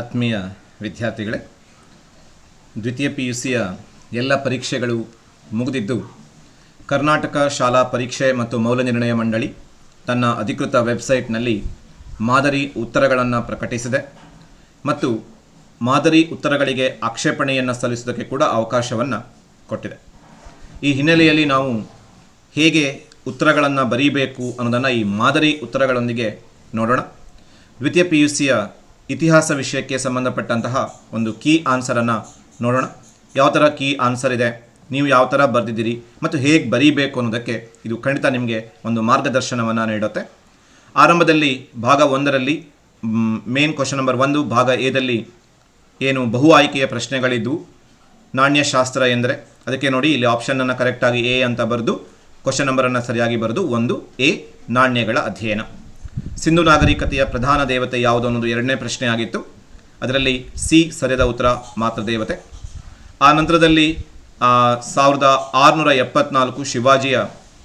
ಆತ್ಮೀಯ ವಿದ್ಯಾರ್ಥಿಗಳೇ, ದ್ವಿತೀಯ ಪಿ ಯು ಸಿಯ ಎಲ್ಲ ಪರೀಕ್ಷೆಗಳು ಮುಗಿದಿದ್ದು, ಕರ್ನಾಟಕ ಶಾಲಾ ಪರೀಕ್ಷೆ ಮತ್ತು ಮೌಲ್ಯನಿರ್ಣಯ ಮಂಡಳಿ ತನ್ನ ಅಧಿಕೃತ ವೆಬ್ಸೈಟ್ನಲ್ಲಿ ಮಾದರಿ ಉತ್ತರಗಳನ್ನು ಪ್ರಕಟಿಸಿದೆ ಮತ್ತು ಮಾದರಿ ಉತ್ತರಗಳಿಗೆ ಆಕ್ಷೇಪಣೆಯನ್ನು ಸಲ್ಲಿಸೋದಕ್ಕೆ ಕೂಡ ಅವಕಾಶವನ್ನು ಕೊಟ್ಟಿದೆ. ಈ ಹಿನ್ನೆಲೆಯಲ್ಲಿ ನಾವು ಹೇಗೆ ಉತ್ತರಗಳನ್ನು ಬರೀಬೇಕು ಅನ್ನೋದನ್ನು ಈ ಮಾದರಿ ಉತ್ತರಗಳೊಂದಿಗೆ ನೋಡೋಣ. ದ್ವಿತೀಯ ಪಿ ಯು ಸಿಯ ಇತಿಹಾಸ ವಿಷಯಕ್ಕೆ ಸಂಬಂಧಪಟ್ಟಂತಹ ಒಂದು ಕೀ ಆನ್ಸರನ್ನು ನೋಡೋಣ. ಯಾವ ಥರ ಕೀ ಆನ್ಸರ್ ಇದೆ? ನೀವು ಯಾವ ಥರ ಬರೆದಿದ್ದೀರಿ? ಮತ್ತು ಹೇಗೆ ಬರೀಬೇಕು ಅನ್ನೋದಕ್ಕೆ ಇದು ಖಂಡಿತ ನಿಮಗೆ ಒಂದು ಮಾರ್ಗದರ್ಶನವನ್ನು ನೀಡುತ್ತೆ. ಆರಂಭದಲ್ಲಿ ಭಾಗ ಒಂದರಲ್ಲಿ ಮೇನ್ ಕ್ವಶನ್ ನಂಬರ್ ಒಂದು, ಭಾಗ ಎದಲ್ಲಿ ಏನು ಬಹು ಆಯ್ಕೆಯ ಪ್ರಶ್ನೆಗಳಿದ್ದು, ನಾಣ್ಯಶಾಸ್ತ್ರ ಎಂದರೆ, ಅದಕ್ಕೆ ನೋಡಿ ಇಲ್ಲಿ ಆಪ್ಷನನ್ನು ಕರೆಕ್ಟಾಗಿ ಎ ಅಂತ ಬರೆದು ಕ್ವಶನ್ ನಂಬರನ್ನು ಸರಿಯಾಗಿ ಬರೆದು, ಒಂದು, ಎ, ನಾಣ್ಯಗಳ ಅಧ್ಯಯನ. ಸಿಂಧು ನಾಗರಿಕತೆಯ ಪ್ರಧಾನ ದೇವತೆ ಯಾವುದು ಅನ್ನೋದು ಎರಡನೇ ಪ್ರಶ್ನೆ ಆಗಿತ್ತು. ಅದರಲ್ಲಿ ಸಿ ಸರಿಯಾದ ಉತ್ತರ ಮಾತೃ ದೇವತೆ. ಆ ನಂತರದಲ್ಲಿ ಸಾವಿರದ ಆರುನೂರ ಎಪ್ಪತ್ನಾಲ್ಕು ಶಿವಾಜಿಯ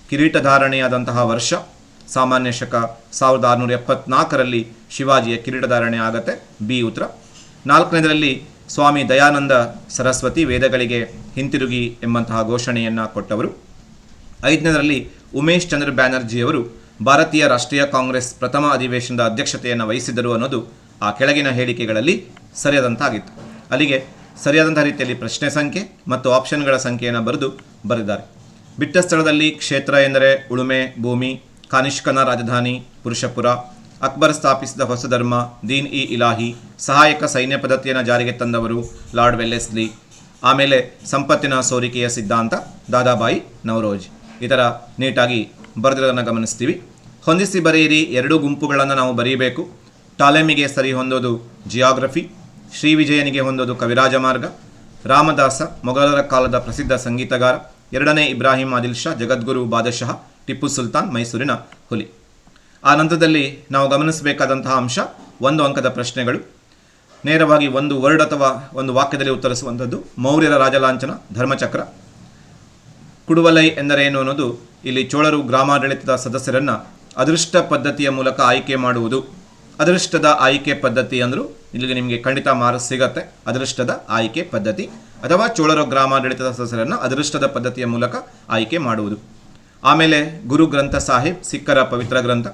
ಕಿರೀಟಧಾರಣೆಯಾದಂತಹ ವರ್ಷ, ಸಾಮಾನ್ಯ ಶಕ ಸಾವಿರದ ಆರುನೂರ ಎಪ್ಪತ್ನಾಲ್ಕರಲ್ಲಿ ಶಿವಾಜಿಯ ಕಿರೀಟಧಾರಣೆ ಆಗತ್ತೆ, ಬಿ ಉತ್ತರ. ನಾಲ್ಕನೇದರಲ್ಲಿ ಸ್ವಾಮಿ ದಯಾನಂದ ಸರಸ್ವತಿ ವೇದಗಳಿಗೆ ಹಿಂತಿರುಗಿ ಎಂಬಂತಹ ಘೋಷಣೆಯನ್ನು ಕೊಟ್ಟವರು. ಐದನೇದರಲ್ಲಿ ಉಮೇಶ್ ಚಂದ್ರ ಬ್ಯಾನರ್ಜಿಯವರು ಭಾರತೀಯ ರಾಷ್ಟ್ರೀಯ ಕಾಂಗ್ರೆಸ್ ಪ್ರಥಮ ಅಧಿವೇಶನದ ಅಧ್ಯಕ್ಷತೆಯನ್ನು ವಹಿಸಿದರು ಅನ್ನೋದು ಆ ಕೆಳಗಿನ ಹೇಳಿಕೆಗಳಲ್ಲಿ ಸರಿಯಾದಂತಾಗಿತ್ತು. ಅಲ್ಲಿಗೆ ಸರಿಯಾದಂಥ ರೀತಿಯಲ್ಲಿ ಪ್ರಶ್ನೆ ಸಂಖ್ಯೆ ಮತ್ತು ಆಪ್ಷನ್ಗಳ ಸಂಖ್ಯೆಯನ್ನು ಬರೆದು ಬರೆದಿದ್ದಾರೆ. ಬಿಟ್ಟ ಸ್ಥಳದಲ್ಲಿ ಕ್ಷೇತ್ರ ಎಂದರೆ ಉಳುಮೆ, ಭೂಮಿ, ಕಾನಿಷ್ಕನ ರಾಜಧಾನಿ, ಪುರುಷಪುರ, ಅಕ್ಬರ್ ಸ್ಥಾಪಿಸಿದ ಹೊಸ ಧರ್ಮ, ದೀನ್ ಇ ಇಲಾಹಿ, ಸಹಾಯಕ ಸೈನ್ಯ ಪದ್ಧತಿಯನ್ನು ಜಾರಿಗೆ ತಂದವರು ಲಾರ್ಡ್ ವೆಲ್ಲೆಸ್ಲಿ, ಆಮೇಲೆ ಸಂಪತ್ತಿನ ಸೋರಿಕೆಯ ಸಿದ್ಧಾಂತ ದಾದಾಬಾಯಿ ನವರೋಜ್. ಥರ ನೀಟಾಗಿ ಬರೆದಿರೋದನ್ನು ಗಮನಿಸ್ತೀವಿ. ಹೊಂದಿಸಿ ಬರೆಯಿರಿ ಎರಡು ಗುಂಪುಗಳನ್ನು ನಾವು ಬರೀಬೇಕು. ಟಾಲೆಮಿಗೆ ಸರಿ ಹೊಂದೋದು ಜಿಯಾಗ್ರಫಿ ಶ್ರೀ ವಿಜಯನಿಗೆ ಹೊಂದೋದು ಕವಿರಾಜ ಮಾರ್ಗ, ರಾಮದಾಸ, ಮೊಘಲರ ಕಾಲದ ಪ್ರಸಿದ್ಧ ಸಂಗೀತಗಾರ, ಎರಡನೇ ಇಬ್ರಾಹಿಂ ಆದಿಲ್ ಶಾ, ಜಗದ್ಗುರು ಬಾದಶಃ ಟಿಪ್ಪು ಸುಲ್ತಾನ್, ಮೈಸೂರಿನ ಹುಲಿ. ಆ ನಂತರದಲ್ಲಿ ನಾವು ಗಮನಿಸಬೇಕಾದಂತಹ ಅಂಶ, ಒಂದು ಅಂಕದ ಪ್ರಶ್ನೆಗಳು. ನೇರವಾಗಿ ಒಂದು ವರ್ಡ್ ಅಥವಾ ಒಂದು ವಾಕ್ಯದಲ್ಲಿ ಉತ್ತರಿಸುವಂಥದ್ದು, ಮೌರ್ಯರ ರಾಜಲಾಂಛನ ಧರ್ಮಚಕ್ರ. ಕುಡುವಲೈ ಎಂದರೇನು ಅನ್ನೋದು ಇಲ್ಲಿ ಚೋಳರು ಗ್ರಾಮಾಡಳಿತದ ಸದಸ್ಯರನ್ನು ಅದೃಷ್ಟ ಪದ್ಧತಿಯ ಮೂಲಕ ಆಯ್ಕೆ ಮಾಡುವುದು. ಅದೃಷ್ಟದ ಆಯ್ಕೆ ಪದ್ಧತಿ ಅಂದರೂ ಇಲ್ಲಿಗೆ ನಿಮಗೆ ಖಂಡಿತ ಮಾರ್ಕ್ ಸಿಗತ್ತೆ. ಅದೃಷ್ಟದ ಆಯ್ಕೆ ಪದ್ಧತಿ ಅಥವಾ ಚೋಳರ ಗ್ರಾಮಾಡಳಿತದ ಸದಸ್ಯರನ್ನು ಅದೃಷ್ಟದ ಪದ್ಧತಿಯ ಮೂಲಕ ಆಯ್ಕೆ ಮಾಡುವುದು. ಆಮೇಲೆ ಗುರು ಗ್ರಂಥ ಸಾಹಿಬ್ ಸಿಖ್ಖರ ಪವಿತ್ರ ಗ್ರಂಥ.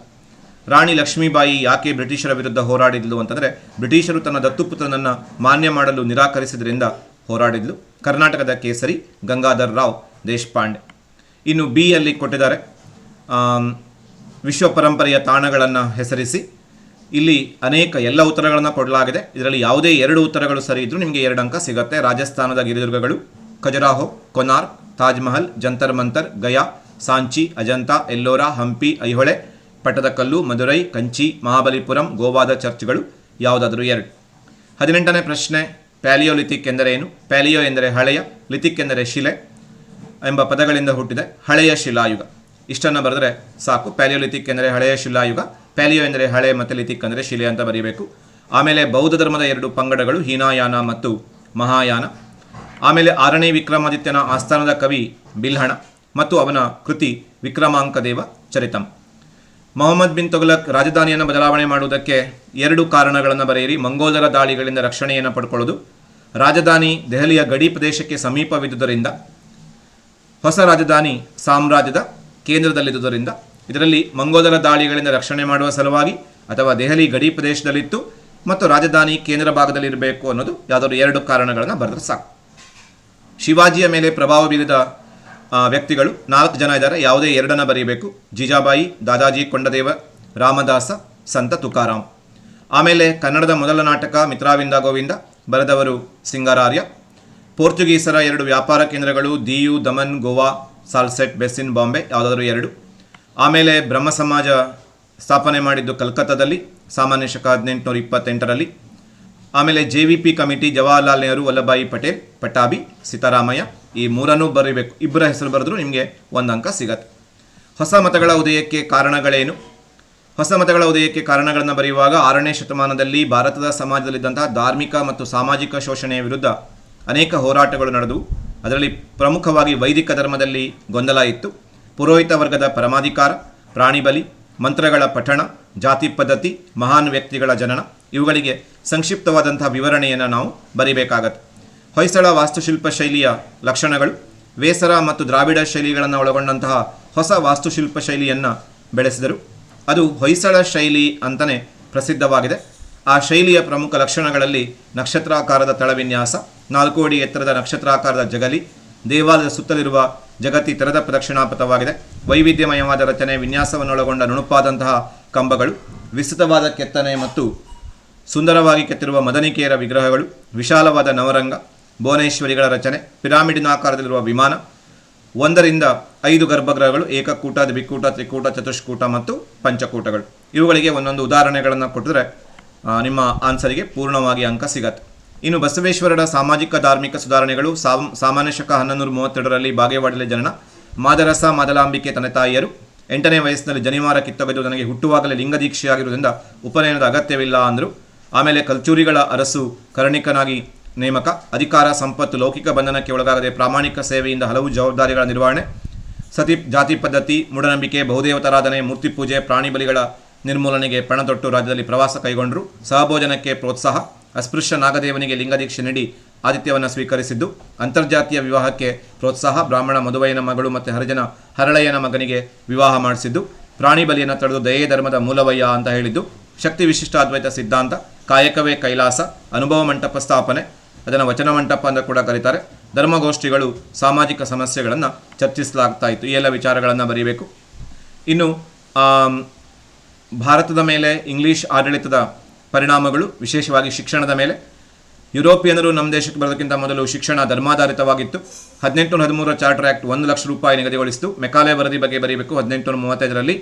ರಾಣಿ ಲಕ್ಷ್ಮೀಬಾಯಿ ಯಾಕೆ ಬ್ರಿಟಿಷರ ವಿರುದ್ಧ ಹೋರಾಡಿದ್ಲು ಅಂತಂದರೆ ಬ್ರಿಟಿಷರು ತನ್ನ ದತ್ತುಪುತ್ರನನ್ನು ಮಾನ್ಯ ಮಾಡಲು ನಿರಾಕರಿಸಿದ್ರಿಂದ ಹೋರಾಡಿದ್ಲು. ಕರ್ನಾಟಕದ ಕೇಸರಿ ಗಂಗಾಧರ್ ರಾವ್ ದೇಶಪಾಂಡೆ. ಇನ್ನು ಬಿ ಅಲ್ಲಿ ಕೊಟ್ಟಿದ್ದಾರೆ. ವಿಶ್ವ ಪರಂಪರೆಯ ತಾಣಗಳನ್ನು ಹೆಸರಿಸಿ. ಇಲ್ಲಿ ಅನೇಕ ಎಲ್ಲ ಉತ್ತರಗಳನ್ನು ಕೊಡಲಾಗಿದೆ. ಇದರಲ್ಲಿ ಯಾವುದೇ ಎರಡು ಉತ್ತರಗಳು ಸರಿ ಇದ್ದರೂ ನಿಮಗೆ ಎರಡು ಅಂಕ ಸಿಗುತ್ತೆ. ರಾಜಸ್ಥಾನದ ಗಿರಿದುರ್ಗಗಳು ಖಜರಾಹೋ ಕೊನಾರ್ ತಾಜ್ ಮಹಲ್ ಜಂತರ್ ಮಂತರ್, ಗಯಾ, ಸಾಂಚಿ, ಅಜಂತಾ, ಎಲ್ಲೋರಾ, ಹಂಪಿ, ಐಹೊಳೆ ಪಟ್ಟದಕಲ್ಲು ಮಧುರೈ ಕಂಚಿ, ಮಹಾಬಲಿಪುರಂ, ಗೋವಾದ ಚರ್ಚ್ಗಳು ಯಾವುದಾದರೂ ಎರಡು. ಹದಿನೆಂಟನೇ ಪ್ರಶ್ನೆ ಪ್ಯಾಲಿಯೋಲಿಥಿಕ್ ಎಂದರೆ ಏನು? ಪ್ಯಾಲಿಯೋ ಎಂದರೆ ಹಳೆಯ, ಲಿಥಿಕ್ ಎಂದರೆ ಶಿಲೆ. ಎಂಬ ಪದಗಳಿಂದ ಹುಟ್ಟಿದೆ ಹಳೆಯ ಶಿಲಾಯುಗ. ಇಷ್ಟನ್ನು ಬರೆದರೆ ಸಾಕು. ಪ್ಯಾಲಿಯೋಲಿಥಿಕ್ ಎಂದರೆ ಹಳೆಯ ಶಿಲಾಯುಗ. ಪ್ಯಾಲಿಯೋ ಎಂದರೆ ಹಳೆ ಮತ್ತು ಲಿಥಿಕ್ ಅಂದರೆ ಶಿಲೆ ಅಂತ ಬರೀಬೇಕು. ಆಮೇಲೆ ಬೌದ್ಧ ಧರ್ಮದ ಎರಡು ಪಂಗಡಗಳು ಹೀನಾಯಾನ ಮತ್ತು ಮಹಾಯಾನ. ಆಮೇಲೆ ಆರನೇ ವಿಕ್ರಮಾದಿತ್ಯನ ಆಸ್ಥಾನದ ಕವಿ ಬಿಲ್ಹಣ ಮತ್ತು ಅವನ ಕೃತಿ ವಿಕ್ರಮಾಂಕದೇವ ಚರಿತಂ. ಮೊಹಮ್ಮದ್ ಬಿನ್ ತೊಗಲಕ್ ರಾಜಧಾನಿಯನ್ನು ಬದಲಾವಣೆ ಮಾಡುವುದಕ್ಕೆ ಎರಡು ಕಾರಣಗಳನ್ನು ಬರೆಯಿರಿ. ಮಂಗೋಲರ ದಾಳಿಗಳಿಂದ ರಕ್ಷಣೆಯನ್ನು ಪಡ್ಕೊಳ್ಳೋದು. ರಾಜಧಾನಿ ದೆಹಲಿಯ ಗಡಿ ಪ್ರದೇಶಕ್ಕೆ ಸಮೀಪವಿದ್ದುದರಿಂದ ಹೊಸ ರಾಜಧಾನಿ ಸಾಮ್ರಾಜ್ಯದ ಕೇಂದ್ರದಲ್ಲಿದ್ದುದರಿಂದ ಇದರಲ್ಲಿ ಮಂಗೋಲರ ದಾಳಿಗಳಿಂದ ರಕ್ಷಣೆ ಮಾಡುವ ಸಲುವಾಗಿ ಅಥವಾ ದೆಹಲಿ ಗಡಿ ಪ್ರದೇಶದಲ್ಲಿತ್ತು ಮತ್ತು ರಾಜಧಾನಿ ಕೇಂದ್ರ ಭಾಗದಲ್ಲಿರಬೇಕು ಅನ್ನೋದು ಯಾವುದಾದ್ರು ಎರಡು ಕಾರಣಗಳನ್ನು ಬರೆದ್ರೆ ಸಾಕು. ಶಿವಾಜಿಯ ಮೇಲೆ ಪ್ರಭಾವ ಬೀರಿದ ವ್ಯಕ್ತಿಗಳು ನಾಲ್ಕು ಜನ ಇದ್ದಾರೆ. ಯಾವುದೇ ಎರಡನ್ನ ಬರೀಬೇಕು. ಜೀಜಾಬಾಯಿ, ದಾದಾಜಿ, ಕೊಂಡದೇವ, ರಾಮದಾಸ, ಸಂತ ತುಕಾರಾಮ್. ಆಮೇಲೆ ಕನ್ನಡದ ಮೊದಲ ನಾಟಕ ಮಿತ್ರಾವಿಂದ ಗೋವಿಂದ, ಬರೆದವರು ಸಿಂಗಾರಾರ್ಯ. ಪೋರ್ಚುಗೀಸರ ಎರಡು ವ್ಯಾಪಾರ ಕೇಂದ್ರಗಳು ದಿಯು, ದಮನ್, ಗೋವಾ, ಸಾಲ್ಸೆಟ್, ಬೆಸ್ಸಿನ್, ಬಾಂಬೆ, ಯಾವುದಾದ್ರೂ ಎರಡು. ಆಮೇಲೆ ಬ್ರಹ್ಮ ಸಮಾಜ ಸ್ಥಾಪನೆ ಮಾಡಿದ್ದು ಕಲ್ಕತ್ತಾದಲ್ಲಿ, ಸಾಮಾನ್ಯ ಶಕ ಹದಿನೆಂಟುನೂರ ಇಪ್ಪತ್ತೆಂಟರಲ್ಲಿ. ಆಮೇಲೆ J V P committee Jawaharlal Nehru Vallabhbhai Patel Pattabhi Sitaramayya, ಈ ಮೂರನ್ನೂ ಬರೀಬೇಕು. ಇಬ್ಬರ ಹೆಸರು ಬರೆದ್ರೂ ನಿಮಗೆ ಒಂದು ಅಂಕ ಸಿಗತ್ತೆ. ಹೊಸ ಮತಗಳ ಉದಯಕ್ಕೆ ಕಾರಣಗಳೇನು? ಹೊಸ ಮತಗಳ ಉದಯಕ್ಕೆ ಕಾರಣಗಳನ್ನು ಬರೆಯುವಾಗ ಆರನೇ ಶತಮಾನದಲ್ಲಿ ಭಾರತದ ಸಮಾಜದಲ್ಲಿದ್ದಂತಹ ಧಾರ್ಮಿಕ ಮತ್ತು ಸಾಮಾಜಿಕ ಶೋಷಣೆಯ ವಿರುದ್ಧ ಅನೇಕ ಹೋರಾಟಗಳು ನಡೆದವು ಅದರಲ್ಲಿ ಪ್ರಮುಖವಾಗಿ ವೈದಿಕ ಧರ್ಮದಲ್ಲಿ ಗೊಂದಲ ಇತ್ತು. ಪುರೋಹಿತ ವರ್ಗದ ಪರಮಾಧಿಕಾರ ಪ್ರಾಣಿಬಲಿ ಮಂತ್ರಗಳ ಪಠಣ, ಜಾತಿ ಪದ್ಧತಿ, ಮಹಾನ್ ವ್ಯಕ್ತಿಗಳ ಜನನ ಇವುಗಳಿಗೆ ಸಂಕ್ಷಿಪ್ತವಾದಂತಹ ವಿವರಣೆಯನ್ನು ನಾವು ಬರೀಬೇಕಾಗತ್ತೆ. ಹೊಯ್ಸಳ ವಾಸ್ತುಶಿಲ್ಪ ಶೈಲಿಯ ಲಕ್ಷಣಗಳು, ವೇಸರ ಮತ್ತು ದ್ರಾವಿಡ ಶೈಲಿಗಳನ್ನು ಒಳಗೊಂಡಂತಹ ಹೊಸ ವಾಸ್ತುಶಿಲ್ಪ ಶೈಲಿಯನ್ನು ಬೆಳೆಸಿದರು. ಅದು ಹೊಯ್ಸಳ ಶೈಲಿ ಅಂತಲೇ ಪ್ರಸಿದ್ಧವಾಗಿದೆ. ಆ ಶೈಲಿಯ ಪ್ರಮುಖ ಲಕ್ಷಣಗಳಲ್ಲಿ ನಕ್ಷತ್ರಾಕಾರದ ತಳವಿನ್ಯಾಸ ನಾಲ್ಕು ಅಡಿ ಎತ್ತರದ ನಕ್ಷತ್ರಾಕಾರದ ಜಗಲಿ, ದೇವಾಲಯದ ಸುತ್ತಲಿರುವ ಜಗತಿ ತೆರೆದ ಪ್ರದಕ್ಷಿಣಾಪಥವಾಗಿದೆ. ವೈವಿಧ್ಯಮಯವಾದ ರಚನೆ, ವಿನ್ಯಾಸವನ್ನೊಳಗೊಂಡ ನುಣುಪಾದಂತಹ ಕಂಬಗಳು, ವಿಸ್ತೃತವಾದ ಕೆತ್ತನೆ ಮತ್ತು ಸುಂದರವಾಗಿ ಕೆತ್ತಿರುವ ಮದನಿಕೆಯರ ವಿಗ್ರಹಗಳು, ವಿಶಾಲವಾದ ನವರಂಗ, ಭುವನೇಶ್ವರಿಗಳ ರಚನೆ ಪಿರಾಮಿಡಿನಾಕಾರದಲ್ಲಿರುವ ವಿಮಾನ, ಒಂದರಿಂದ ಐದು ಗರ್ಭಗೃಹಗಳು, ಏಕಕೂಟ, ದ್ವಿಕೂಟ, ತ್ರಿಕೂಟ, ಚತುಷ್ಕೂಟ ಮತ್ತು ಪಂಚಕೂಟಗಳು. ಇವುಗಳಿಗೆ ಒಂದೊಂದು ಉದಾಹರಣೆಗಳನ್ನು ಕೊಟ್ಟಿದ್ರೆ ನಿಮ್ಮ ಆನ್ಸರಿಗೆ ಪೂರ್ಣವಾಗಿ ಅಂಕ ಸಿಗತ್ತೆ. ಇನ್ನು ಬಸವೇಶ್ವರರ ಸಾಮಾಜಿಕ ಧಾರ್ಮಿಕ ಸುಧಾರಣೆಗಳು ಸಾಮಾನ್ಯ ಶಕ ಹನ್ನೊಂದು ಮೂವತ್ತೆರಡರಲ್ಲಿ ಬಾಗೇವಾಡಿಯಲ್ಲಿ ಜನನ. ಮಾದರಸ, ಮಾದಲಾಂಬಿಕೆ ತನ್ನ ತಾಯಿಯರು. ಎಂಟನೇ ವಯಸ್ಸಿನಲ್ಲಿ ಜನಿವಾರ ಕಿತ್ತೊಗೆದು ನನಗೆ ಹುಟ್ಟುವಾಗಲೇ ಲಿಂಗ ದೀಕ್ಷೆಯಾಗಿರುವುದರಿಂದ ಉಪನಯನದ ಅಗತ್ಯವಿಲ್ಲ ಅಂದರು. ಆಮೇಲೆ ಕಲ್ಚೂರಿಗಳ ಅರಸು ಕರ್ಣಿಕನಾಗಿ ನೇಮಕ. ಅಧಿಕಾರ, ಸಂಪತ್ತು, ಲೌಕಿಕ ಬಂಧನಕ್ಕೆ ಒಳಗಾಗದೆ ಪ್ರಾಮಾಣಿಕ ಸೇವೆಯಿಂದ ಹಲವು ಜವಾಬ್ದಾರಿಗಳ ನಿರ್ವಹಣೆ. ಸತಿ, ಜಾತಿ ಪದ್ಧತಿ, ಮೂಢನಂಬಿಕೆ, ಬಹುದೇವತಾರಾಧನೆ, ಮೂರ್ತಿ ಪೂಜೆ, ಪ್ರಾಣಿ ಬಲಿಗಳ ನಿರ್ಮೂಲನೆಗೆ ಪಣತೊಟ್ಟು ರಾಜ್ಯದಲ್ಲಿ ಪ್ರವಾಸ ಕೈಗೊಂಡರು. ಸಹಭೋಜನಕ್ಕೆ ಪ್ರೋತ್ಸಾಹ. ಅಸ್ಪೃಶ್ಯ ನಾಗದೇವನಿಗೆ ಲಿಂಗದೀಕ್ಷೆ ನೀಡಿ ಆದಿತ್ಯವನ್ನು ಸ್ವೀಕರಿಸಿದ್ದು, ಅಂತರ್ಜಾತೀಯ ವಿವಾಹಕ್ಕೆ ಪ್ರೋತ್ಸಾಹ ಬ್ರಾಹ್ಮಣ ಮಧುವಯ್ಯನ ಮಗಳು ಮತ್ತು ಹರಿಜನ ಹರಳಯ್ಯನ ಮಗನಿಗೆ ವಿವಾಹ ಮಾಡಿಸಿದ್ದು, ಪ್ರಾಣಿ ಬಲಿಯನ್ನು ತಡೆದು ದಯೇ ಧರ್ಮದ ಮೂಲವಯ್ಯ ಅಂತ ಹೇಳಿದ್ದು, ಶಕ್ತಿ ವಿಶಿಷ್ಟ ಅದ್ವೈತ ಸಿದ್ಧಾಂತ, ಕಾಯಕವೇ ಕೈಲಾಸ, ಅನುಭವ ಮಂಟಪ ಸ್ಥಾಪನೆ, ಅದನ್ನು ವಚನ ಮಂಟಪ ಅಂತ ಕೂಡ ಕರೀತಾರೆ. ಧರ್ಮಗೋಷ್ಠಿಗಳು ಸಾಮಾಜಿಕ ಸಮಸ್ಯೆಗಳನ್ನು ಚರ್ಚಿಸಲಾಗ್ತಾ ಇತ್ತು. ಈ ಎಲ್ಲ ವಿಚಾರಗಳನ್ನು ಬರೀಬೇಕು. ಇನ್ನು ಭಾರತದ ಮೇಲೆ ಇಂಗ್ಲಿಷ್ ಆಡಳಿತದ ಪರಿಣಾಮಗಳು, ವಿಶೇಷವಾಗಿ ಶಿಕ್ಷಣದ ಮೇಲೆ. ಯುರೋಪಿಯನರು ನಮ್ಮ ದೇಶಕ್ಕೆ ಬರೋದಕ್ಕಿಂತ ಮೊದಲು ಶಿಕ್ಷಣ ಧರ್ಮಾಧಾರಿತವಾಗಿತ್ತು. ಹದಿನೆಂಟು ಹದಿಮೂರರ ಚಾರ್ಟರ್ ಆ್ಯಕ್ಟ್ ಒಂದು ಲಕ್ಷ ರೂಪಾಯಿ ನಿಗದಿಗೊಳಿಸಿತು. ಮೆಕಾಲೆ ವರದಿ ಬಗ್ಗೆ ಬರೀಬೇಕು. ಹದಿನೆಂಟು ಮೂವತ್ತೈದರಲ್ಲಿ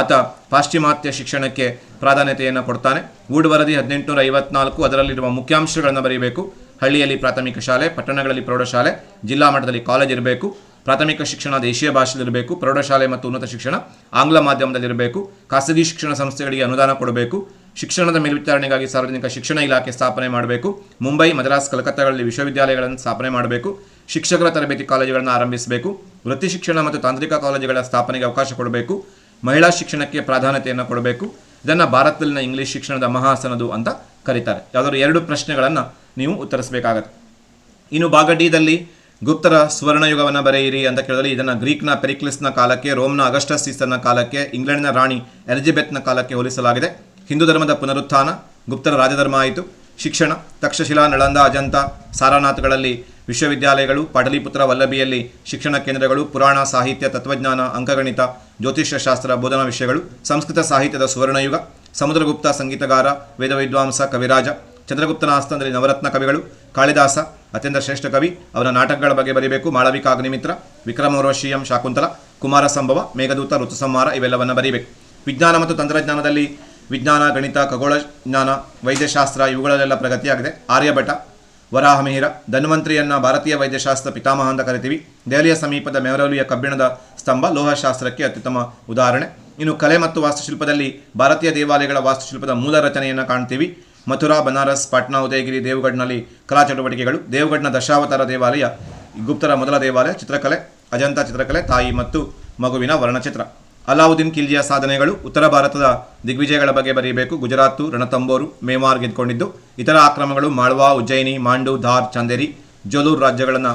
ಆತ ಪಾಶ್ಚಿಮಾತ್ಯ ಶಿಕ್ಷಣಕ್ಕೆ ಪ್ರಾಧಾನ್ಯತೆಯನ್ನು ಕೊಡ್ತಾನೆ. ಊಡ್ ವರದಿ ಹದಿನೆಂಟುನೂರ ಐವತ್ನಾಲ್ಕು, ಅದರಲ್ಲಿರುವ ಮುಖ್ಯಾಂಶಗಳನ್ನು ಬರೀಬೇಕು. ಹಳ್ಳಿಯಲ್ಲಿ ಪ್ರಾಥಮಿಕ ಶಾಲೆ, ಪಟ್ಟಣಗಳಲ್ಲಿ ಪ್ರೌಢಶಾಲೆ, ಜಿಲ್ಲಾ ಮಟ್ಟದಲ್ಲಿ ಕಾಲೇಜ್ ಇರಬೇಕು. ಪ್ರಾಥಮಿಕ ಶಿಕ್ಷಣ ದೇಶೀಯ ಭಾಷೆಯಲ್ಲಿರಬೇಕು ಪ್ರೌಢಶಾಲೆ ಮತ್ತು ಉನ್ನತ ಶಿಕ್ಷಣ ಆಂಗ್ಲ ಮಾಧ್ಯಮದಲ್ಲಿರಬೇಕು ಖಾಸಗಿ ಶಿಕ್ಷಣ ಸಂಸ್ಥೆಗಳಿಗೆ ಅನುದಾನ ಕೊಡಬೇಕು. ಶಿಕ್ಷಣದ ಮೇಲ್ವಿಚಾರಣೆಗಾಗಿ ಸಾರ್ವಜನಿಕ ಶಿಕ್ಷಣ ಇಲಾಖೆ ಸ್ಥಾಪನೆ ಮಾಡಬೇಕು. ಮುಂಬೈ, ಮದ್ರಾಸ್, ಕಲಕತ್ತಾಗಳಲ್ಲಿ ವಿಶ್ವವಿದ್ಯಾಲಯಗಳನ್ನು ಸ್ಥಾಪನೆ ಮಾಡಬೇಕು. ಶಿಕ್ಷಕರ ತರಬೇತಿ ಕಾಲೇಜುಗಳನ್ನು ಆರಂಭಿಸಬೇಕು. ವೃತ್ತಿ ಶಿಕ್ಷಣ ಮತ್ತು ತಾಂತ್ರಿಕ ಕಾಲೇಜುಗಳ ಸ್ಥಾಪನೆಗೆ ಅವಕಾಶ ಕೊಡಬೇಕು. ಮಹಿಳಾ ಶಿಕ್ಷಣಕ್ಕೆ ಪ್ರಾಧಾನ್ಯತೆಯನ್ನು ಕೊಡಬೇಕು. ಇದನ್ನು ಭಾರತದಲ್ಲಿನ ಇಂಗ್ಲಿಷ್ ಶಿಕ್ಷಣದ ಮಹಾಸನದು ಅಂತ ಕರೀತಾರೆ. ಯಾವುದಾದ್ರು ಎರಡು ಪ್ರಶ್ನೆಗಳನ್ನು ನೀವು ಉತ್ತರಿಸಬೇಕಾಗತ್ತೆ. ಇನ್ನು ಭಾಗ ಡಿದಲ್ಲಿ ಗುಪ್ತರ ಸ್ವರ್ಣಯುಗವನ್ನು ಬರೆಯಿರಿ ಅಂತ ಕೇಳಿದ್ರೆ ಇದನ್ನು ಗ್ರೀಕ್ನ ಪೆರಿಕ್ಲಿಸ್ನ ಕಾಲಕ್ಕೆ, ರೋಮ್ನ ಅಗಸ್ಟಸ್ ಸೀಸನ್ನ ಕಾಲಕ್ಕೆ, ಇಂಗ್ಲೆಂಡ್ನ ರಾಣಿ ಎಲಿಜಬೆತ್ನ ಕಾಲಕ್ಕೆ ಹೋಲಿಸಲಾಗಿದೆ. ಹಿಂದೂ ಧರ್ಮದ ಪುನರುತ್ಥಾನ ಗುಪ್ತರ ರಾಜಧರ್ಮ ಆಯಿತು. ಶಿಕ್ಷಣ, ತಕ್ಷಶಿಲಾ, ನಳಂದ, ಅಜಂತ, ಸಾರಾನಾಥಗಳಲ್ಲಿ ವಿಶ್ವವಿದ್ಯಾಲಯಗಳು, ಪಾಟಲಿಪುತ್ರ, ವಲ್ಲಭಿಯಲ್ಲಿ ಶಿಕ್ಷಣ ಕೇಂದ್ರಗಳು, ಪುರಾಣ, ಸಾಹಿತ್ಯ, ತತ್ವಜ್ಞಾನ, ಅಂಕಗಣಿತ, ಜ್ಯೋತಿಷ್ಯಶಾಸ್ತ್ರ, ಬೋಧನಾ ವಿಷಯಗಳು, ಸಂಸ್ಕೃತ ಸಾಹಿತ್ಯದ ಸುವರ್ಣಯುಗ, ಸಮುದ್ರಗುಪ್ತ ಸಂಗೀತಗಾರ ವೇದ ವಿದ್ವಾಂಸ ಕವಿರಾಜ, ಚಂದ್ರಗುಪ್ತನ ಆಸ್ಥಾನದಲ್ಲಿ ನವರತ್ನ ಕವಿಗಳು, ಕಾಳಿದಾಸ, ಅತ್ಯಂತ ಶ್ರೇಷ್ಠ ಕವಿ, ಅವರ ನಾಟಕಗಳ ಬಗ್ಗೆ ಬರೀಬೇಕು, ಮಾಳವಿಕ ಅಗ್ನಿಮಿತ್ರ, ವಿಕ್ರಮೋರ್ವಶೀಯಂ, ಶಾಕುಂತಲ, ಕುಮಾರ ಸಂಭವ, ಮೇಘದೂತ, ಋತುಸಂಹಾರ, ಇವೆಲ್ಲವನ್ನು ಬರೀಬೇಕು. ವಿಜ್ಞಾನ ಮತ್ತು ತಂತ್ರಜ್ಞಾನದಲ್ಲಿ ವಿಜ್ಞಾನ, ಗಣಿತ, ಖಗೋಳ ಜ್ಞಾನ ವೈದ್ಯಶಾಸ್ತ್ರ ಇವುಗಳಲ್ಲೆಲ್ಲ ಪ್ರಗತಿಯಾಗಿದೆ. ಆರ್ಯಭಟ, ವರಾಹಮಿಹಿರ, ಧನ್ವಂತ್ರಿಯನ್ನ ಭಾರತೀಯ ವೈದ್ಯಶಾಸ್ತ್ರ ಪಿತಾಮಹ ಅಂತ ಕರಿತೀವಿ. ದೆಹಲಿಯ ಸಮೀಪದ ಮೆವರಲಿಯ ಕಬ್ಬಿಣದ ಸ್ತಂಭ ಲೋಹಶಾಸ್ತ್ರಕ್ಕೆ ಅತ್ಯುತ್ತಮ ಉದಾಹರಣೆ. ಇನ್ನು ಕಲೆ ಮತ್ತು ವಾಸ್ತುಶಿಲ್ಪದಲ್ಲಿ ಭಾರತೀಯ ದೇವಾಲಯಗಳ ವಾಸ್ತುಶಿಲ್ಪದ ಮೂಲ ರಚನೆಯನ್ನು ಕಾಣ್ತೀವಿ. ಮಥುರಾ, ಬನಾರಸ್, ಪಾಟ್ನಾ, ಉದಯಗಿರಿ ದೇವಗಢ್ನಲ್ಲಿ ಕಲಾ ಚಟುವಟಿಕೆಗಳು. ದೇವಗಢ್ನ ದಶಾವತಾರ ದೇವಾಲಯ, ಗುಪ್ತರ ಮೊದಲ ದೇವಾಲಯ, ಚಿತ್ರಕಲೆ, ಅಜಂತಾ ಚಿತ್ರಕಲೆ, ತಾಯಿ ಮತ್ತು ಮಗುವಿನ ವರ್ಣಚಿತ್ರ. ಅಲಾವುದ್ದೀನ್ ಖಿಲ್ಜಿಯ ಸಾಧನೆಗಳು ಉತ್ತರ ಭಾರತದ ದಿಗ್ವಿಜಯಗಳ ಬಗ್ಗೆ ಬರೆಯಬೇಕು. ಗುಜರಾತು ರಣತಂಬೋರು ಮೇವಾರ್ ಗೆದ್ದುಕೊಂಡಿದ್ದು, ಇತರ ಆಕ್ರಮಗಳು ಮಾಳ್ವಾ, ಉಜ್ಜಯಿನಿ, ಮಾಂಡು, ಧಾರ್, ಚಂದೇರಿ, ಜೋಲೂರ್ ರಾಜ್ಯಗಳನ್ನು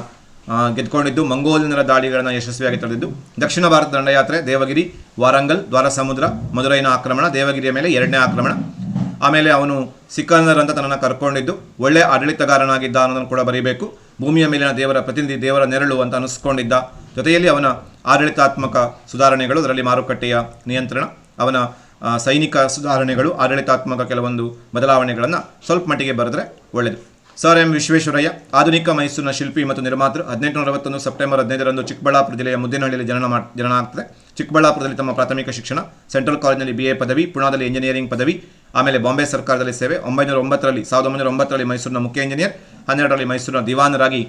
ಗೆದ್ದುಕೊಂಡಿದ್ದು ಗೆದ್ಕೊಂಡಿದ್ದು ಮಂಗೋಲಿನರ ದಾಳಿಗಳನ್ನು ಯಶಸ್ವಿಯಾಗಿ ತಡೆದಿದ್ದು. ದಕ್ಷಿಣ ಭಾರತ ದಂಡಯಾತ್ರೆ, ದೇವಗಿರಿ, ವಾರಂಗಲ್, ದ್ವಾರಸಮುದ್ರ, ಮಧುರೈನ ಆಕ್ರಮಣ, ದೇವಗಿರಿಯ ಮೇಲೆ ಎರಡನೇ ಆಕ್ರಮಣ. ಆಮೇಲೆ ಅವನು ಸಿಕ್ಕಂದರಂತ ತನ್ನನ್ನು ಕರ್ಕೊಂಡಿದ್ದು, ಒಳ್ಳೆ ಆಡಳಿತಗಾರನಾಗಿದ್ದ ಅನ್ನೋದನ್ನು ಕೂಡ ಬರೀಬೇಕು. ಭೂಮಿಯ ಮೇಲಿನ ದೇವರ ಪ್ರತಿನಿಧಿ ದೇವರ ನೆರಳು ಅಂತ ಅನಿಸ್ಕೊಂಡಿದ್ದ ಜೊತೆಯಲ್ಲಿ ಅವನ ಆಡಳಿತಾತ್ಮಕ ಸುಧಾರಣೆಗಳು, ಅದರಲ್ಲಿ ಮಾರುಕಟ್ಟೆಯ ನಿಯಂತ್ರಣ, ಅವನ ಸೈನಿಕ ಸುಧಾರಣೆಗಳು, ಆಡಳಿತಾತ್ಮಕ ಕೆಲವೊಂದು ಬದಲಾವಣೆಗಳನ್ನು ಸ್ವಲ್ಪ ಮಟ್ಟಿಗೆ ಬರೆದ್ರೆ ಒಳ್ಳೆಯದು ಸರ್ ಎಂ ವಿಶ್ವೇಶ್ವರಯ್ಯ, ಆಧುನಿಕ ಮೈಸೂರಿನ ಶಿಲ್ಪಿ ಮತ್ತು ನಿರ್ಮಾತೃ ಹದಿನೆಂಟುನೂರ ಅರವತ್ತೊಂದು ಸೆಪ್ಟೆಂಬರ್ ಹದಿನೈದರಂದು ಚಿಕ್ಕಬಳ್ಳಾಪುರ ಜಿಲ್ಲೆಯ ಮುದ್ದೇನಹಳ್ಳಿಯಲ್ಲಿ ಜನನ ಮಾ ಜನನ ಆಗ್ತದೆ ಚಿಕ್ಕಬಳ್ಳಾಪುರದಲ್ಲಿ ತಮ್ಮ ಪ್ರಾಥಮಿಕ ಶಿಕ್ಷಣ, ಸೆಂಟ್ರಲ್ ಕಾಲೇಜಿನಲ್ಲಿ ಬಿ ಎ ಪದವಿ, ಪುಣಾದಲ್ಲಿ ಇಂಜಿನಿಯರಿಂಗ್ ಪದವಿ, ಆಮೇಲೆ ಬಾಂಬೆ ಸರ್ಕಾರದಲ್ಲಿ ಸೇವೆ ಒಂಬೈನೂರ ಒಂಬತ್ತರಲ್ಲಿ ಸಾವಿರದ ಒಂಬೈನೂರ ಒಂಬತ್ತರಲ್ಲಿ ಮೈಸೂರಿನ ಮುಖ್ಯ ಇಂಜಿನಿಯರ್ ಹನ್ನೆರಡರಲ್ಲಿ ಮೈಸೂರಿನ ದಿವಾನರಾಗಿ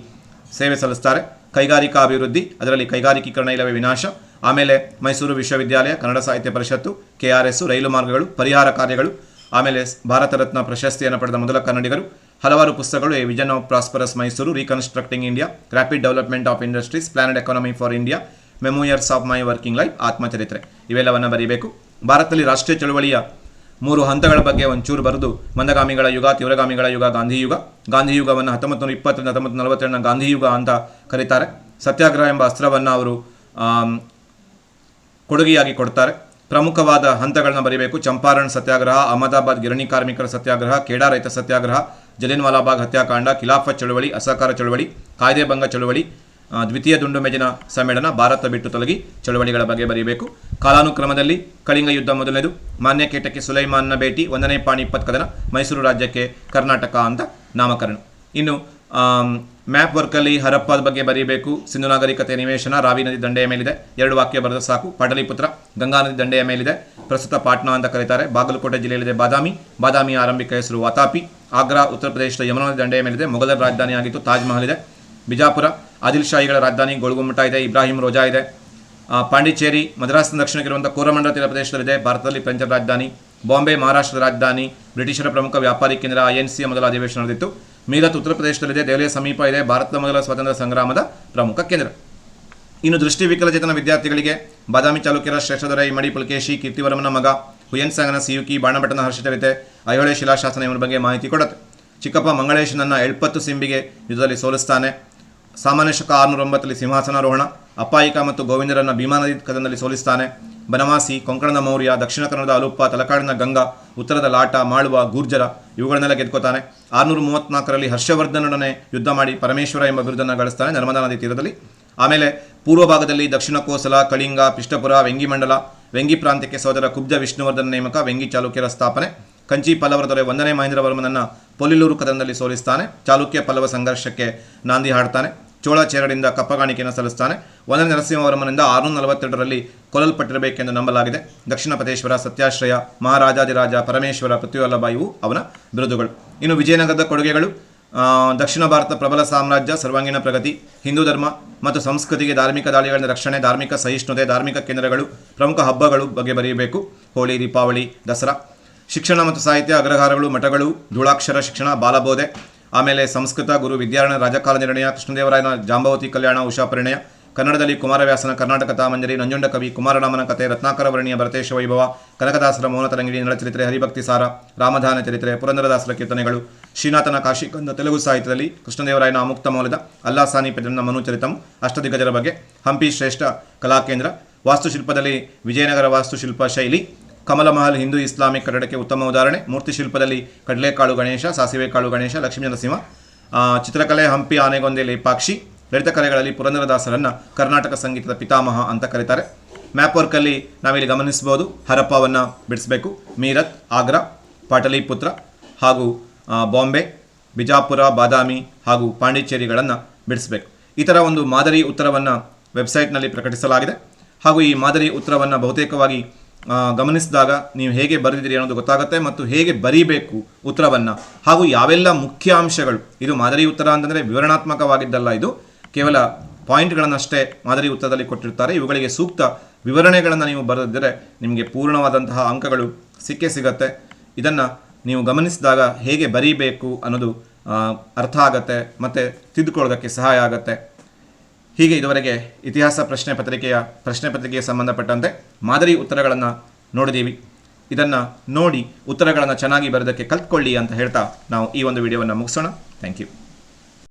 ಸೇವೆ ಸಲ್ಲಿಸ್ತಾರೆ. ಕೈಗಾರಿಕಾ ಅಭಿವೃದ್ಧಿ, ಅದರಲ್ಲಿ ಕೈಗಾರಿಕೀಕರಣ ಇಲ್ಲವೇ ವಿನಾಶ. ಆಮೇಲೆ ಮೈಸೂರು ವಿಶ್ವವಿದ್ಯಾಲಯ, ಕನ್ನಡ ಸಾಹಿತ್ಯ ಪರಿಷತ್ತು ಕೆ ಆರ್ ಎಸ್ ರೈಲು ಮಾರ್ಗಗಳು, ಪರಿಹಾರ ಕಾರ್ಯಗಳು, ಆಮೇಲೆ ಭಾರತ ರತ್ನ ಪ್ರಶಸ್ತಿಯನ್ನು ಪಡೆದ ಮೊದಲ ಕನ್ನಡಿಗರು. ಹಲವಾರು ಪುಸ್ತಕಗಳು a vision of prosperous Mysuru, reconstructing India rapid development of industries planned economy for India memoirs of my working life, ಆತ್ಮಚರಿತ್ರೆ. ಇವೆಲ್ಲವನ್ನು ಬರೀಬೇಕು. ಭಾರತದಲ್ಲಿ ರಾಷ್ಟ್ರೀಯ ಚಳವಳಿಯ ಮೂರು ಹಂತಗಳ ಬಗ್ಗೆ ಒಂಚೂರು ಬರೆದು ಮಂದಗಾಮಿಗಳ ಯುಗ, ತೀವ್ರಗಾಮಿಗಳ ಯುಗ, ಗಾಂಧಿ ಯುಗ. ಗಾಂಧಿ ಯುಗವನ್ನು ಹತ್ತೊಂಬತ್ತು ನೂರ ಇಪ್ಪತ್ತರಿಂದ ಹತ್ತೊಂಬತ್ತು ನಲವತ್ತೆರಡನ ಗಾಂಧಿ ಯುಗ ಅಂತ ಕರೀತಾರೆ. ಸತ್ಯಾಗ್ರಹ ಎಂಬ ಅಸ್ತ್ರವನ್ನು ಅವರು ಕೊಡುಗೆಯಾಗಿ ಕೊಡ್ತಾರೆ. ಪ್ರಮುಖವಾದ ಹಂತಗಳನ್ನ ಬರೀಬೇಕು. ಚಂಪಾರಣ್ ಸತ್ಯಾಗ್ರಹ, ಅಹಮದಾಬಾದ್ ಗಿರಣಿ ಕಾರ್ಮಿಕರ ಸತ್ಯಾಗ್ರಹ ಕೇಡಾ ರೈತ ಸತ್ಯಾಗ್ರಹ ಜಲಿಯನ್ವಾಲಾಬಾಗ್ ಹತ್ಯಾಕಾಂಡ, ಖಿಲಾಫತ್ ಚಳುವಳಿ, ಅಸಹಕಾರ ಚಳುವಳಿ, ಕಾಯ್ದೆ ಭಂಗ ಚಳವಳಿ ದ್ವಿತೀಯ ದುಂಡು ಮೇಜಿನ ಸಮ್ಮೇಳನ ಭಾರತ ಬಿಟ್ಟು ತೊಲಗಿ ಚಳವಳಿಗಳ ಬಗ್ಗೆ ಬರೆಯಬೇಕು. ಕಾಲಾನುಕ್ರಮದಲ್ಲಿ ಕಳಿಂಗ ಯುದ್ಧ ಮೊದಲನೇದು. ಮಾನ್ಯ ಕೇಟಕ್ಕೆ ಸುಲೈಮಾನ್ನ ಭೇಟಿ, ಒಂದನೇ ಪಾಣಿಪತ್ ಕದನ ಮೈಸೂರು ರಾಜ್ಯಕ್ಕೆ ಕರ್ನಾಟಕ ಅಂತ ನಾಮಕರಣ. ಇನ್ನು ಮ್ಯಾಪ್ ವರ್ಕಲ್ಲಿ ಹರಪ್ಪದ ಬಗ್ಗೆ ಬರೀಬೇಕು ಸಿಂಧು ನಾಗರಿಕತೆ ನಿವೇಶನ, ರಾವಿ ನದಿ ದಂಡೆಯ ಮೇಲಿದೆ. ಎರಡು ವಾಕ್ಯ ಬರೆದ ಸಾಕು. ಪಾಟಲಿಪುತ್ರ, ಗಂಗಾ ನದಿ ದಂಡೆಯ ಮೇಲಿದೆ. ಪ್ರಸ್ತುತ ಪಾಟ್ನಾ ಅಂತ ಕರೀತಾರೆ. ಬಾಗಲಕೋಟೆ ಜಿಲ್ಲೆಯಲ್ಲಿದೆ ಬಾದಾಮಿ. ಬಾದಾಮಿ ಆರಂಭಿಕ ಹೆಸರು ವಾತಾಪಿ. ಆಗ್ರಾ, ಉತ್ತರ ಪ್ರದೇಶದ ಯಮುನಾ ದಂಡೆಯ ಮೇಲಿದೆ. ಮೊಘಲರ ರಾಜಧಾನಿಯಾಗಿತ್ತು ತಾಜ್ ಮಹಲ್ ಇದೆ. ಬಿಜಾಪುರ ಆದಿಲ್ ಶಾಹಿಗಳ ರಾಜಧಾನಿ ಗೋಳ್ಗುಮ್ಮಟ ಇದೆ, ಇಬ್ರಾಹಿಂ ರೋಜಾ ಇದೆ. ಪಾಂಡಿಚೇರಿ, ಮದ್ರಾಸ್ನ ದಕ್ಷಿಣಕ್ಕಿರುವಂಥ ಕೋರಮಂಡಲ ತೀರ ಪ್ರದೇಶದಲ್ಲಿದೆ. ಭಾರತದಲ್ಲಿ ಫ್ರೆಂಚರ ರಾಜಧಾನಿ, ಬಾಂಬೆ, ಮಹಾರಾಷ್ಟ್ರದ ರಾಜಧಾನಿ, ಬ್ರಿಟಿಷರ ಪ್ರಮುಖ ವ್ಯಾಪಾರಿ ಕೇಂದ್ರ ಐ ಎನ್ ಸಿಯ ಮೊದಲ ಅಧಿವೇಶನ ನಡೆದಿತ್ತು. ಮೀರತ್ ಉತ್ತರ ಪ್ರದೇಶದಲ್ಲಿದೆ, ದೆಹಲಿಯ ಸಮೀಪ ಇದೆ, ಭಾರತದ ಮೊದಲ ಸ್ವಾತಂತ್ರ್ಯ ಸಂಗ್ರಾಮದ ಪ್ರಮುಖ ಕೇಂದ್ರ. ಇನ್ನು ದೃಷ್ಟಿ ವಿಕಲಚೇತನ ವಿದ್ಯಾರ್ಥಿಗಳಿಗೆ ಬಾದಾಮಿ ಚಾಲುಕ್ಯರ ಶ್ರೇಷ್ಠದೊರೆ ಮಡಿ ಪುಲಕೇಶಿ, ಕೀರ್ತಿವರ್ಮನ ಮಗ ಹುಯನ್ ಸಾಂಗನ ಸಿಯುಕಿ, ಬಾಣಭಟ್ಟನ ಹರ್ಷಚರಿತೆ ಐಹೊಳೆ ಶಿಲಾಶಾಸನ ಇವರ ಬಗ್ಗೆ ಮಾಹಿತಿ ಕೊಡುತ್ತೆ. ಚಿಕ್ಕಪ್ಪ ಮಂಗಳೇಶನನ್ನು ಎಳ್ಪತ್ತು ಸಿಂಬಿಗೆ ಯುದ್ಧದಲ್ಲಿ ಸೋಲಿಸ್ತಾನೆ. ಸಾಮಾನ್ಯ ಶಕ ಆರುನೂರ ಒಂಬತ್ತರಲ್ಲಿ ಸಿಂಹಾಸನಾರೋಹಣ, ಅಪ್ಪಾಯಿಕ ಮತ್ತು ಗೋವಿಂದರನ್ನ ಭೀಮಾನದಿ ಕದನದಲ್ಲಿ ಸೋಲಿಸ್ತಾನೆ. ಬನವಾಸಿ, ಕೊಂಕಣದ ಮೌರ್ಯ, ದಕ್ಷಿಣ ಕನ್ನಡದ ಅಲುಪ್ಪ, ತಲಕಾಡಿನ ಗಂಗಾ, ಉತ್ತರದ ಲಾಟ, ಮಾಳುವ, ಗೂರ್ಜರ ಇವುಗಳನ್ನೆಲ್ಲ ಗೆದ್ಕೋತಾನೆ ಆರುನೂರ ಮೂವತ್ನಾಲ್ಕರಲ್ಲಿ ಹರ್ಷವರ್ಧನೊಡನೆ ಯುದ್ಧ ಮಾಡಿ ಪರಮೇಶ್ವರ ಎಂಬ ಬಿರುದನ್ನು ಗಳಿಸ್ತಾನೆ ನರ್ಮದಾ ನದಿ ತೀರದಲ್ಲಿ. ಆಮೇಲೆ ಪೂರ್ವ ಭಾಗದಲ್ಲಿ ದಕ್ಷಿಣ ಕೋಸಲ, ಕಳಿಂಗ, ಪಿಷ್ಟಪುರ ವೆಂಗಿಮಂಡಲ ವೆಂಗಿ ಪ್ರಾಂತ್ಯಕ್ಕೆ ಸೋದರ ಕುಬ್ಜ ವಿಷ್ಣುವರ್ಧನ ನೇಮಕ ವೆಂಗಿ ಚಾಲುಕ್ಯರ ಸ್ಥಾಪನೆ. ಕಂಚಿ ಪಲ್ಲವರ ದೊರೆ ಒಂದನೇ ಮಹೇಂದ್ರವರ್ಮನನ್ನ ಪೊಲಿಲೂರು ಕದನದಲ್ಲಿ ಸೋಲಿಸ್ತಾನೆ. ಚಾಲುಕ್ಯ ಪಲ್ಲವ ಸಂಘರ್ಷಕ್ಕೆ ನಾಂದಿ ಹಾಡ್ತಾನೆ. ಚೋಳ ಚೇರಡಿಂದ ಕಪ್ಪಗಾಣಿಕೆಯನ್ನು ಸಲ್ಲಿಸ್ತಾನೆ. ಒಂದನೇ ನರಸಿಂಹವರ್ಮನಿಂದ ಆರುನೂರ ನಲವತ್ತೆರಡರಲ್ಲಿ ಕೊಲ್ಲಲ್ಪಟ್ಟಿರಬೇಕೆಂದು ನಂಬಲಾಗಿದೆ. ದಕ್ಷಿಣ ಪದೇಶ್ವರ ಸತ್ಯಾಶ್ರಯ ಮಹಾರಾಜಾದಿರಾಜ ಪರಮೇಶ್ವರ, ಪೃಥ್ವಿವಲ್ಲಭ ಇವು ಅವನ ಬಿರುದುಗಳು. ಇನ್ನು ವಿಜಯನಗರದ ಕೊಡುಗೆಗಳು ದಕ್ಷಿಣ ಭಾರತ ಪ್ರಬಲ ಸಾಮ್ರಾಜ್ಯ, ಸರ್ವಾಂಗೀಣ ಪ್ರಗತಿ, ಹಿಂದೂ ಧರ್ಮ ಮತ್ತು ಸಂಸ್ಕೃತಿಗೆ ಧಾರ್ಮಿಕ ದಾಳಿಗಳಿಂದ ರಕ್ಷಣೆ, ಧಾರ್ಮಿಕ ಸಹಿಷ್ಣುತೆ, ಧಾರ್ಮಿಕ ಕೇಂದ್ರಗಳು, ಪ್ರಮುಖ ಹಬ್ಬಗಳು ಬಗ್ಗೆ ಬರೆಯಬೇಕು. ಹೋಳಿ, ದೀಪಾವಳಿ, ದಸರಾ. ಶಿಕ್ಷಣ ಮತ್ತು ಸಾಹಿತ್ಯ ಅಗ್ರಹಾರಗಳು, ಮಠಗಳು, ಧೂಳಾಕ್ಷರ ಶಿಕ್ಷಣ, ಬಾಲಬೋಧೆ ಆಮೇಲೆ ಸಂಸ್ಕೃತ, ಗುರು ವಿದ್ಯಾರಣ್ಯ ರಾಜಕಾಲ ನಿರ್ಣಯ ಕೃಷ್ಣದೇವರಾಯನ ಜಾಂಬವತಿ ಕಲ್ಯಾಣ, ಉಷಾ ಪರಿಣಯ, ಕನ್ನಡದಲ್ಲಿ ಕುಮಾರವ್ಯಾಸನ ಕರ್ನಾಟಕ ತಾಮಂಜರಿ ನಂಜುಂಡ ಕವಿ ಕುಮಾರರಾಮನ ಕಥೆ ರತ್ನಾಕರ ವರ್ಣೀಯ ಭರತೇಶ ವೈಭವ, ಕನಕದಾಸರ ಮೌನ ತರಂಗಿಣಿ ನಳಚರಿತ್ರೆ ಹರಿಭಕ್ತಿ ಸಾರ, ರಾಮಧಾನ ಚರಿತ್ರೆ, ಪುರಂದರದಾಸರ ಕೀರ್ತನೆಗಳು, ಶ್ರೀನಾಥನ ಕಾಶಿಕಂದ ತೆಲುಗು ಸಾಹಿತ್ಯದಲ್ಲಿ ಕೃಷ್ಣದೇವರಾಯನ ಅಮುಕ್ತ ಮೌಲ್ಯದ ಅಲ್ಲಾಸಾನಿ ಪೆದನ್ನ ಮನುಚರಿತಂ, ಅಷ್ಟದಿಗ್ಗಜರ ಬಗ್ಗೆ ಹಂಪಿ ಶ್ರೇಷ್ಠ ಕಲಾಕೇಂದ್ರ, ವಾಸ್ತುಶಿಲ್ಪದಲ್ಲಿ ವಿಜಯನಗರ ವಾಸ್ತುಶಿಲ್ಪ ಶೈಲಿ ಕಮಲ ಮಹಲ್ ಹಿಂದೂ ಇಸ್ಲಾಮಿಕ್ ಕಟ್ಟಡಕ್ಕೆ ಉತ್ತಮ ಉದಾಹರಣೆ. ಮೂರ್ತಿ ಶಿಲ್ಪದಲ್ಲಿ ಕಡಲೆಕಾಳು ಗಣೇಶ ಸಾಸಿವೆ ಕಾಳು ಗಣೇಶ, ಲಕ್ಷ್ಮೀ ನರಸಿಂಹ. ಚಿತ್ರಕಲೆ ಹಂಪಿ ಆನೆಗೊಂದೆ ಲೇಪಾಕ್ಷಿ ಲಲಿತ ಕಲೆಗಳಲ್ಲಿ ಪುರಂದರದಾಸರನ್ನು ಕರ್ನಾಟಕ ಸಂಗೀತದ ಪಿತಾಮಹ ಅಂತ ಕರೀತಾರೆ. ಮ್ಯಾಪ್ ವರ್ಕಲ್ಲಿ ನಾವಿಲ್ಲಿ ಗಮನಿಸಬಹುದು. ಹರಪ್ಪವನ್ನು ಬಿಡಿಸಬೇಕು. ಮೀರತ್, ಆಗ್ರಾ, ಪಾಟಲಿಪುತ್ರ ಹಾಗೂ ಬಾಂಬೆ, ಬಿಜಾಪುರ, ಬಾದಾಮಿ ಹಾಗೂ ಪಾಂಡಿಚೇರಿಗಳನ್ನು ಬಿಡಿಸಬೇಕು. ಈ ಥರ ಒಂದು ಮಾದರಿ ಉತ್ತರವನ್ನು ವೆಬ್ಸೈಟ್ನಲ್ಲಿ ಪ್ರಕಟಿಸಲಾಗಿದೆ. ಹಾಗೂ ಈ ಮಾದರಿ ಉತ್ತರವನ್ನು ಬಹುತೇಕವಾಗಿ ಗಮನಿಸಿದಾಗ ನೀವು ಹೇಗೆ ಬರೆದಿದ್ದೀರಿ ಅನ್ನೋದು ಗೊತ್ತಾಗುತ್ತೆ ಮತ್ತು ಹೇಗೆ ಬರೀಬೇಕು ಉತ್ತರವನ್ನು ಹಾಗೂ ಯಾವೆಲ್ಲ ಮುಖ್ಯ ಅಂಶಗಳು? ಇದು ಮಾದರಿ ಉತ್ತರ ಅಂತಂದರೆ ವಿವರಣಾತ್ಮಕವಾಗಿದ್ದಲ್ಲ ಇದು. ಕೇವಲ ಪಾಯಿಂಟ್ಗಳನ್ನಷ್ಟೇ ಮಾದರಿ ಉತ್ತರದಲ್ಲಿ ಕೊಟ್ಟಿರ್ತಾರೆ ಇವುಗಳಿಗೆ ಸೂಕ್ತ ವಿವರಣೆಗಳನ್ನು ನೀವು ಬರೆದಿದ್ದರೆ ನಿಮಗೆ ಪೂರ್ಣವಾದಂತಹ ಅಂಕಗಳು ಸಿಕ್ಕೇ ಸಿಗತ್ತೆ. ಇದನ್ನು ನೀವು ಗಮನಿಸಿದಾಗ ಹೇಗೆ ಬರೀಬೇಕು ಅನ್ನೋದು ಅರ್ಥ ಆಗತ್ತೆ ಮತ್ತು ತಿದ್ದುಕೊಳ್ಳೋದಕ್ಕೆ ಸಹಾಯ ಆಗತ್ತೆ. ಹೀಗೆ ಇದುವರೆಗೆ ಇತಿಹಾಸ ಪ್ರಶ್ನೆ ಪತ್ರಿಕೆಯ ಪ್ರಶ್ನೆ ಪತ್ರಿಕೆಗೆ ಸಂಬಂಧಪಟ್ಟಂತೆ ಮಾದರಿ ಉತ್ತರಗಳನ್ನು ನೋಡಿದ್ದೀವಿ ಇದನ್ನು ನೋಡಿ ಉತ್ತರಗಳನ್ನು ಚೆನ್ನಾಗಿ ಬರೆದಕ್ಕೆ ಕಲ್ತ್ಕೊಳ್ಳಿ ಅಂತ ಹೇಳ್ತಾ ನಾವು ಈ ಒಂದು ವಿಡಿಯೋವನ್ನು ಮುಗಿಸೋಣ. Thank you